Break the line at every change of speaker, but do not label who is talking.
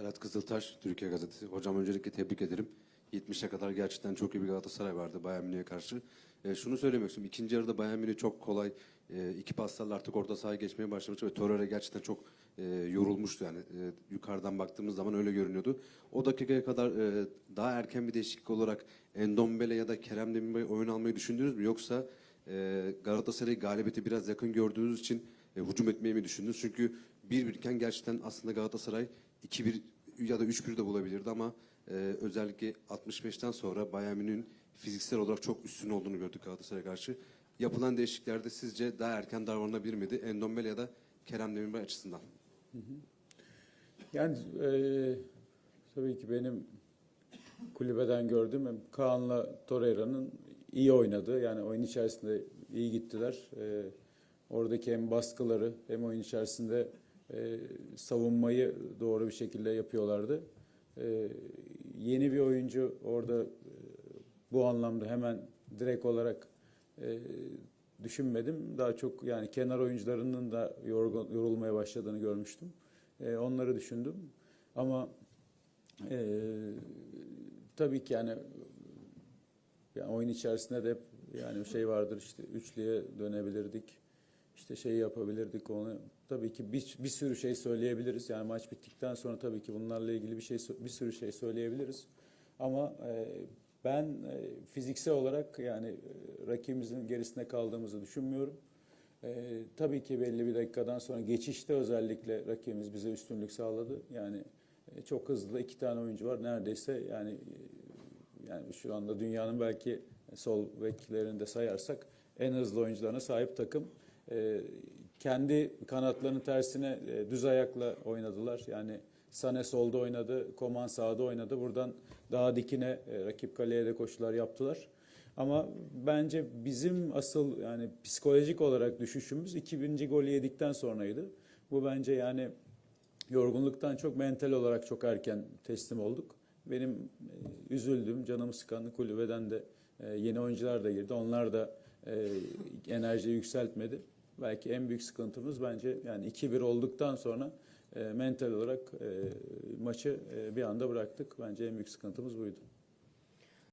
Ferhat Kızıltaş, Türkiye Gazetesi. Hocam öncelikle tebrik ederim. 70'e kadar gerçekten çok iyi bir Galatasaray vardı Bayern Münih'e karşı. E, şunu söylemek istiyorum. İkinci yarıda Bayern Münih çok kolay e, iki paslarla artık orta sahaya geçmeye başlamıştı ve Torreira gerçekten çok e, yorulmuştu yani. E, yukarıdan baktığımız zaman öyle görünüyordu. O dakikaya kadar e, daha erken bir değişiklik olarak Endombele ya da Kerem Demirbay oyun almayı düşündünüz mü? Yoksa e, Galatasaray'ı galibiyeti biraz yakın gördüğünüz için e, hücum etmeyi mi düşündünüz? Çünkü 1-1 iken gerçekten aslında Galatasaray 2-1 ya da 3-1 de bulabilirdi ama e, özellikle 65'ten sonra Bayern Münih'in fiziksel olarak çok üstün olduğunu gördük Galatasaray'a karşı. Yapılan değişikliklerde sizce daha erken davranılabilir miydi? Endombele ya da Kerem Demirbay açısından.
Yani e, tabii ki benim kulübeden gördüğüm hem Kaan'la Torreira'nın iyi oynadığı yani oyun içerisinde iyi gittiler. E, oradaki hem baskıları hem oyun içerisinde e, savunmayı doğru bir şekilde yapıyorlardı. E, yeni bir oyuncu orada e, bu anlamda hemen direkt olarak e, düşünmedim. Daha çok yani kenar oyuncularının da yorgun, yorulmaya başladığını görmüştüm. E, onları düşündüm. Ama e, tabii ki yani, yani oyun içerisinde de hep yani şey vardır işte üçlüye dönebilirdik. İşte şey yapabilirdik onu. Tabii ki bir, bir sürü şey söyleyebiliriz. Yani maç bittikten sonra tabii ki bunlarla ilgili bir şey bir sürü şey söyleyebiliriz. Ama e, ben e, fiziksel olarak yani e, rakibimizin gerisinde kaldığımızı düşünmüyorum. E, tabii ki belli bir dakikadan sonra geçişte özellikle rakibimiz bize üstünlük sağladı. Yani e, çok hızlı iki tane oyuncu var. Neredeyse yani e, yani şu anda dünyanın belki sol beklerini de sayarsak en hızlı oyuncularına sahip takım. E, kendi kanatlarının tersine e, düz ayakla oynadılar. Yani Sane solda oynadı, Koman sağda oynadı. Buradan daha dikine e, rakip kaleye de koşular yaptılar. Ama bence bizim asıl yani psikolojik olarak düşüşümüz 2000. golü yedikten sonraydı. Bu bence yani yorgunluktan çok mental olarak çok erken teslim olduk. Benim e, üzüldüğüm, canımı sıkan kulübeden de yeni oyuncular da girdi. Onlar da enerjiyi yükseltmedi. Belki en büyük sıkıntımız bence yani 2-1 olduktan sonra e, mental olarak e, maçı e, bir anda bıraktık. Bence en büyük sıkıntımız buydu.